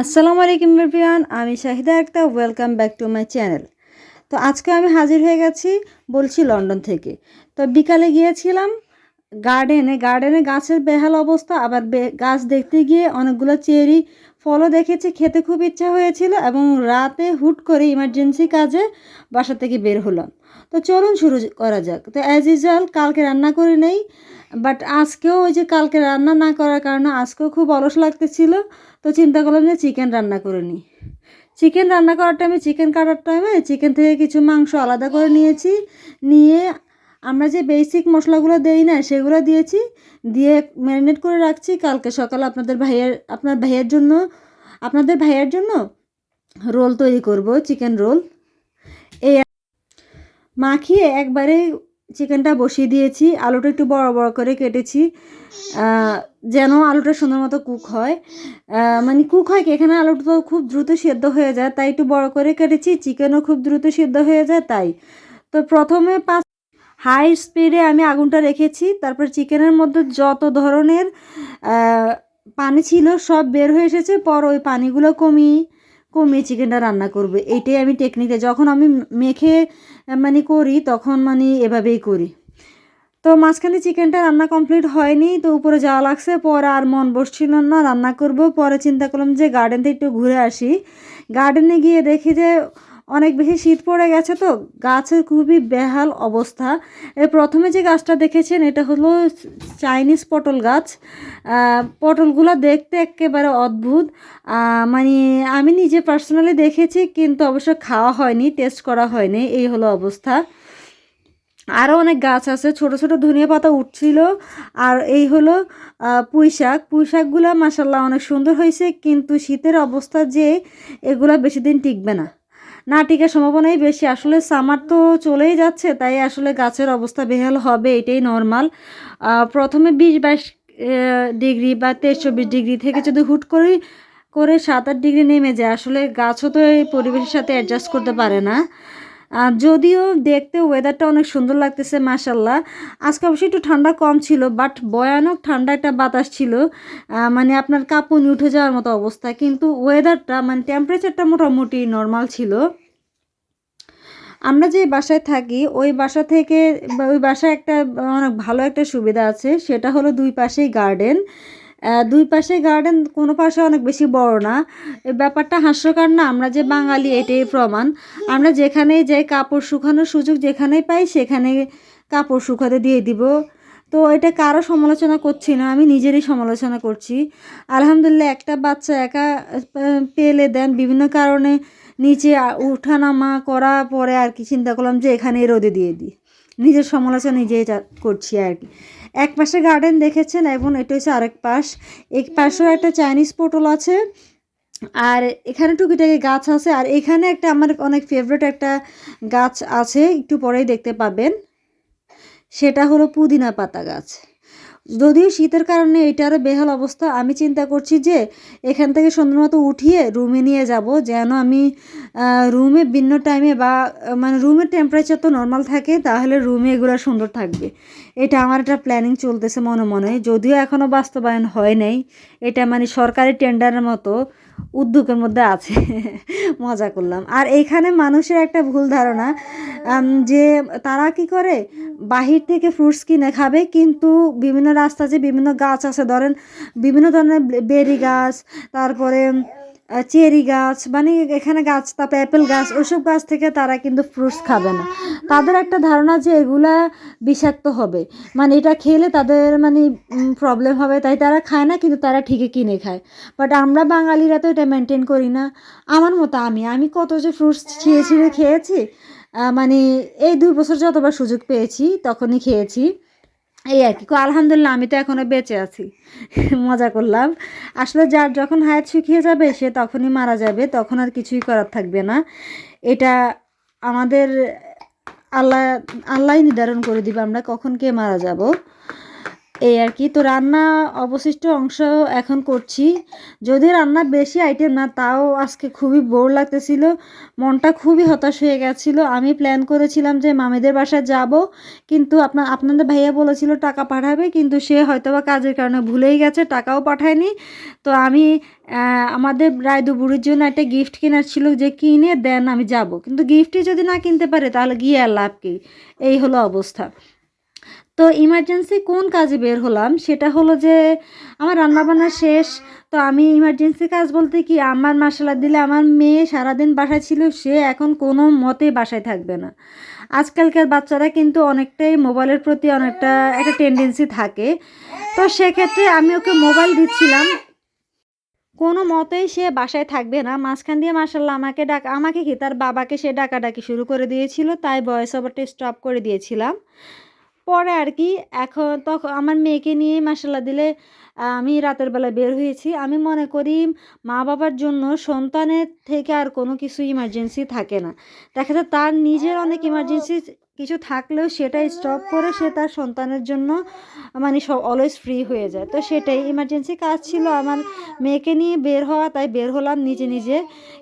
আসসালামু আলাইকুম এভরিওয়ান, আমি শাহিদা একটা welcome back to my channel তো আজকে আমি হাজির হয়ে গেছি বলছি লন্ডন থেকে। তো বিকালে গিয়েছিলাম গার্ডেনে গার্ডেনে গাছের বেহাল অবস্থা, আবার গাছ দেখতে গিয়ে অনেকগুলো চেরি ফলও দেখেছি, খেতে খুব ইচ্ছা হয়েছিল এবং রাতে হুট করে ইমার্জেন্সি কাজে বাসা থেকে বের হলাম। তো চলুন শুরু করা যাক। তো অ্যাজ ইউজুয়াল কালকে রান্না করে নেই বাট আজকেও ওই যে কালকে রান্না না করার কারণে আজকেও খুব অলস লাগতেছিল। তো চিন্তা করলাম যে চিকেন রান্না করে নিই। চিকেন রান্না করার টাইমে চিকেন কাটার টাইমে চিকেন থেকে কিছু মাংস আলাদা করে নিয়েছি, নিয়ে আমরা যে বেসিক মশলাগুলো দেই না, সেগুলো দিয়েছি, দিয়ে ম্যারিনেট করে রাখছি। কালকে সকালে আপনাদের ভাইয়ের, আপনার ভাইয়ের জন্য, আপনাদের ভাইয়ের জন্য রোল তৈরি করব চিকেন রোল এই মাখিয়ে একবারে চিকেনটা বসিয়ে দিয়েছি। আলুটা একটু বড় বড় করে কেটেছি। যেন আলুটা সুন্দর মতো কুক হয়। মানে কুক হয় কি, এখানে আলুটা তো খুব দ্রুত সেদ্ধ হয়ে যায়, তাই একটু বড় করে কেটেছি। চিকেনও খুব দ্রুত সেদ্ধ হয়ে যায়, তাই। তো প্রথমে পাঁচ হাই স্পিডে আমি আগুনটা রেখেছি, তারপর চিকেনের মধ্যে যত ধরনের পানি ছিল সব বের হয়ে এসেছে, পর ওই পানিগুলো কমিয়ে কমিয়ে চিকেনটা রান্না করবে। এইটাই আমি টেকনিকে যখন আমি মেখে মানে করি, তখন মানে এভাবেই করি। তো মাঝখানে চিকেনটা রান্না কমপ্লিট হয়নি, তো উপরে যাওয়া লাগছে, পরে আর মন বসছিল না, রান্না করব। পরে চিন্তা করলাম যে গার্ডেন একটু ঘুরে আসি। গার্ডেনে গিয়ে দেখি যে অনেক বেশি শীত পড়ে গেছে তো। গাছের খুবই বেহাল অবস্থা। প্রথমে যে গাছটা দেখেছেন, এটা হলো চাইনিজ পটল গাছ। পটলগুলো দেখতে একেবারে অদ্ভুত। মানে আমি নিজে পার্সোনালি দেখেছি, কিন্তু অবশ্য খাওয়া হয়নি, টেস্ট করা হয়নি, এই হলো অবস্থা। আরও অনেক গাছ আছে, ছোট ছোট ধনিয়া পাতা উঠছিল, আর এই হলো পুঁই শাক। পুঁই শাকগুলো মাসাল্লাহ অনেক সুন্দর হয়েছে, কিন্তু শীতের অবস্থা যে, এগুলা বেশি দিন টিকবে না। না টিকার সম্ভাবনাই বেশি। আসলে সামার তো চলেই যাচ্ছে, তাই আসলে গাছের অবস্থা বেহাল হবে, এটাই নর্মাল প্রথমে বিশ বাইশ ডিগ্রি বা তেইশ চব্বিশ ডিগ্রি থেকে যদি হুট করেই করে সাত আট ডিগ্রি নেমে যায়, আসলে গাছও তো এই পরিবেশের সাথে অ্যাডজাস্ট করতে পারে না। আর যদিও দেখতে ওয়েদারটা অনেক সুন্দর লাগতেছে মাসাল্লাহ আজকে অবশ্যই একটু ঠান্ডা কম ছিল বাট ভয়ানক ঠান্ডা একটা বাতাস ছিল। মানে আপনার কাঁপুনি উঠে যাওয়ার মতো অবস্থা, কিন্তু ওয়েদারটা মানে টেম্পারেচারটা মোটামুটি নর্মাল ছিল। আমরা যে বাসায় থাকি, ওই বাসা থেকে ওই বাসায় একটা অনেক ভালো একটা সুবিধা আছে, সেটা হলো দুই পাশেই গার্ডেন দুই পাশে গার্ডেন কোনো পাশে অনেক বেশি বড় না। এই ব্যাপারটা হাস্যকর না, আমরা যে বাঙালি এটাই প্রমাণ। আমরা যেখানেই যাই, কাপড় শুকানোর সুযোগ যেখানেই পাই সেখানে কাপড় শুকাতে দিয়ে দিব। তো এটা কারও সমালোচনা করছি না, আমি নিজেরই সমালোচনা করছি। আলহামদুলিল্লাহ, একটা বাচ্চা একা পেলে দেন। বিভিন্ন কারণে নিচে উঠানামা করা পরে আর কি চিন্তা করলাম যে এখানে রোদে দিয়ে দিই। নিজের সমালোচনা নিজেই করছি আর কি। এক পাশে গার্ডেন দেখেছেন এবং এটা হচ্ছে আরেক পাশ। এক পাশেও একটা চাইনিজ পটল আছে। আর এখানে টুকিটাকি গাছ আছে। আর এখানে একটা আমার অনেক ফেভারিট একটা গাছ আছে, একটু পরেই দেখতে পাবেন। সেটা হলো পুদিনা পাতা গাছ। যদিও শীতের কারণে এটারও বেহাল অবস্থা, আমি চিন্তা করছি যে এখান থেকে সুন্দর মতো উঠিয়ে রুমে নিয়ে যাব, যেন আমি রুমে ভিন্ন টাইমে বা মানে রুমের টেম্পারেচার তো নর্মাল থাকে, তাহলে রুমে এগুলো সুন্দর থাকবে। এটা আমার একটা প্ল্যানিং চলতেছে মনে মনে। যদিও এখনও বাস্তবায়ন হয় নাই, এটা মানে সরকারি টেন্ডারের মতো উদ্যোগের মধ্যে আছে। মজা করলাম। আর এইখানে মানুষের একটা ভুল ধারণা যে তারা কি করে, বাহির থেকে ফ্রুটস কিনে খাবে, কিন্তু বিভিন্ন রাস্তা যে বিভিন্ন গাছ আছে, ধরেন বিভিন্ন ধরনের বেরি গাছ, তারপরে চেরি গাছ মানে এখানে গাছ, তারপরে অ্যাপেল গাছ, ওইসব গাছ থেকে তারা কিন্তু ফ্রুটস খাবে না। তাদের একটা ধারণা যে এগুলা বিষাক্ত হবে। মানে এটা খেলে তাদের মানে প্রবলেম হবে, তাই তারা খায় না, কিন্তু তারা ঠিকই কিনে খায়। বাট আমরা বাঙালিরা তো এটা মেনটেন করি না। আমার মতো আমি আমি কত যে ফ্রুটস ছিঁড়ে ছিঁড়ে খেয়েছি মানে এই দুই বছর যতবার সুযোগ পেয়েছি, তখনই খেয়েছি। এই আর কি। আলহামদুলিল্লাহ আমি তো এখনও বেঁচে আছি। মজা করলাম। আসলে যার যখন হায়াত শুকিয়ে যাবে, সে তখনই মারা যাবে, তখন আর কিছুই করার থাকবে না। এটা আমাদের আল্লাহ আল্লাহ নির্ধারণ করে দিবে আমরা কখন কে মারা যাব। এই আর কি। তো রান্না অবশিষ্ট অংশ এখন করছি। যদি রান্না বেশি আইটেম না, তাও আজকে খুবই বোর লাগতেছিল। মনটা খুবই হতাশ হয়ে গেছিল। আমি প্ল্যান করেছিলাম যে মামিদের বাসায় যাব, কিন্তু আপনার আপনাদের ভাইয়া বলেছিল টাকা পাঠাবে, কিন্তু সে হয়তোবা কাজের কারণে ভুলেই গেছে, টাকাও পাঠায়নি। তো আমি আমাদের রায়দু বুড়ির জন্য একটা গিফট কেনার ছিল যে কিনে দেন আমি যাব। কিন্তু গিফটই যদি না কিনতে পারে, তাহলে গিয়ে আর লাভ কি? এই হলো অবস্থা। তো ইমার্জেন্সি কোন কাজে বের হলাম? সেটা হলো যে, আমার রান্নাবান্না শেষ। তো আমি ইমার্জেন্সি কাজ বলতে কি, আমার মশলা দিলে আমার মেয়ে সারাদিন বাসায় ছিল, সে এখন কোনো মতেই বাসায় থাকবে না। আজকালকার বাচ্চারা কিন্তু অনেকটাই মোবাইলের প্রতি অনেকটা একটা টেন্ডেন্সি থাকে। তো সেক্ষেত্রে আমি ওকে মোবাইল দিচ্ছিলাম। কোনো মতেই সে বাসায় থাকবে না। মাঝখান দিয়ে মাসাল্লাহ আমাকে ডাক, আমাকে কি, তার বাবাকে সে ডাকাডাকি শুরু করে দিয়েছিল, তাই ভয়েস ওভারটা স্টপ করে দিয়েছিলাম। পরে আর কি এখন তখন আমার মেয়েকে নিয়ে মাসাল্লাহ দিলে আমি রাতের বেলা বের হয়েছি। আমি মনে করি মা বাবার জন্য সন্তানের থেকে আর কোনো কিছু ইমার্জেন্সি থাকে না। দেখা যায় তার নিজের অনেক ইমার্জেন্সি কিছু থাকলেও সেটা স্টপ করে সে তার সন্তানের জন্য মানে সব অলওয়েজ ফ্রি হয়ে যায়। তো সেটাই ইমার্জেন্সি কাজ ছিল আমার মেয়েকে নিয়ে বের হওয়া তাই বের হলাম নিজে নিজে।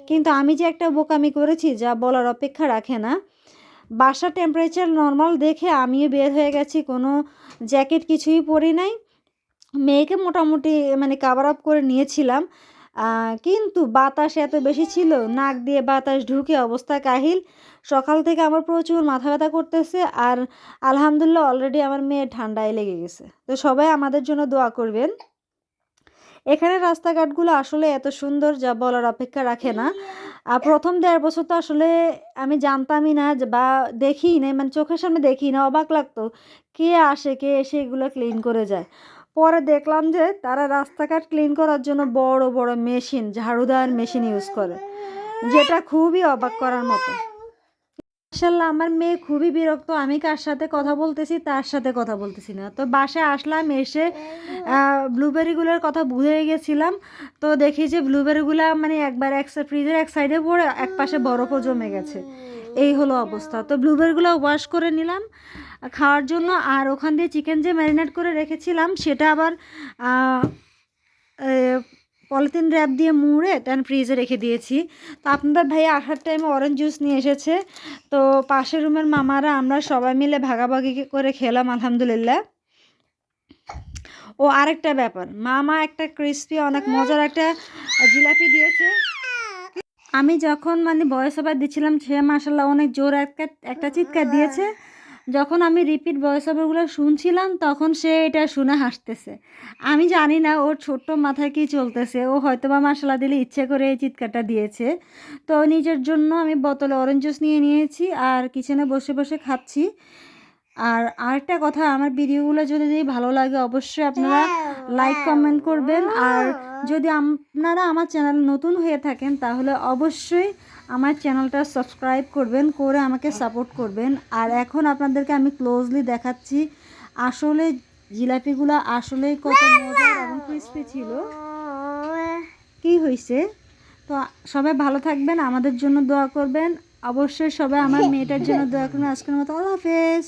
কিন্তু আমি যে একটা বোকামি করেছি যা বলার অপেক্ষা রাখে না। বাসা টেম্পারেচার নর্মাল দেখে আমিও বের হয়ে গেছি, কোনো জ্যাকেট কিছুই পরি নাই। মেয়েকে মোটামুটি মানে কাভার আপ করে নিয়েছিলাম কিন্তু বাতাস এত বেশি ছিল, নাক দিয়ে বাতাস ঢুকে অবস্থা কাহিল। সকাল থেকে আমার প্রচুর মাথা ব্যথা করতেছে আর আলহামদুলিল্লাহ অলরেডি আমার মেয়ে ঠান্ডায় লেগে গেছে। তো সবাই আমাদের জন্য দোয়া করবেন। এখানে রাস্তাঘাটগুলো আসলে এত সুন্দর যা বলার অপেক্ষা রাখে না। আর প্রথম দেড় বছর তো আসলে আমি জানতামই না বা দেখি না মানে চোখের সামনে দেখি না, অবাক লাগতো কে আসে, কে এসে এগুলো ক্লিন করে যায়। পরে দেখলাম যে তারা রাস্তাঘাট ক্লিন করার জন্য বড় বড় মেশিন ঝাড়ুদার মেশিন ইউজ করে, যেটা খুবই অবাক করার মতো। মাসাল্লাহ আমার মেয়ে খুবই বিরক্ত। আমি কার সাথে কথা বলতেছি তার সাথে কথা বলতেছি না। তো বাসায় আসলাম, এসে ব্লুবেরিগুলোর কথা ভুলে গেছিলাম। তো দেখি যে ব্লুবেরিগুলো মানে একবার এক ফ্রিজের এক সাইডে পড়ে, এক পাশে বরফও জমে গেছে। এই হলো অবস্থা। তো ব্লুবেরিগুলো ওয়াশ করে নিলাম, খাওয়ার জন্য। আর ওখান দিয়ে চিকেন যে ম্যারিনেট করে রেখেছিলাম, সেটা আবার পলিথিন র্যাপ দিয়ে মুড়ে দেন ফ্রিজে রেখে দিয়েছি। তো আপনাদের ভাই আসার টাইমে অরেঞ্জ জুস নিয়ে এসেছে। তো পাশের রুমের মামারা আমরা সবাই মিলে ভাগাভাগি করে খেলাম, আলহামদুলিল্লাহ। ও আরেকটা ব্যাপার, মামা একটা ক্রিস্পি অনেক মজার একটা জিলাপি দিয়েছে। আমি যখন মানে বয়স ওভার দিচ্ছিলাম সে মাসাল্লাহ অনেক জোর একটা একটা চিৎকার দিয়েছে। যখন আমি রিপিট ভয়েস ওভারগুলো শুনছিলাম, তখন সে এটা শুনে হাসতেছে। আমি জানি না ওর ছোট্ট মাথায় কী চলতেছে, ও হয়তো বা মশলা দিলে ইচ্ছে করে এই চিৎকারটা দিয়েছে। তো নিজের জন্য আমি বোতলে অরেঞ্জ জুস নিয়ে নিয়েছি আর কিচেনে বসে বসে খাচ্ছি। আর আরেকটা কথা, আমার ভিডিওগুলো যদি যদি ভালো লাগে, অবশ্যই আপনারা লাইক কমেন্ট করবেন। আর যদি আপনারা আমার চ্যানেল নতুন হয়ে থাকেন, তাহলে অবশ্যই আমার চ্যানেলটা সাবস্ক্রাইব করবেন, করে আমাকে সাপোর্ট করবেন। আর এখন আপনাদেরকে আমি ক্লোজলি দেখাচ্ছি, আসলে জিলাপিগুলো আসলেই কত মজার এবং ক্রিস্পি ছিল। কি হয়েছে তো সবাই ভালো থাকবেন, আমাদের জন্য দোয়া করবেন। অবশ্যই সবাই আমার মেয়েটার জন্য দোয়া করবেন। আজকের মতো আল্লাহ হাফেজ।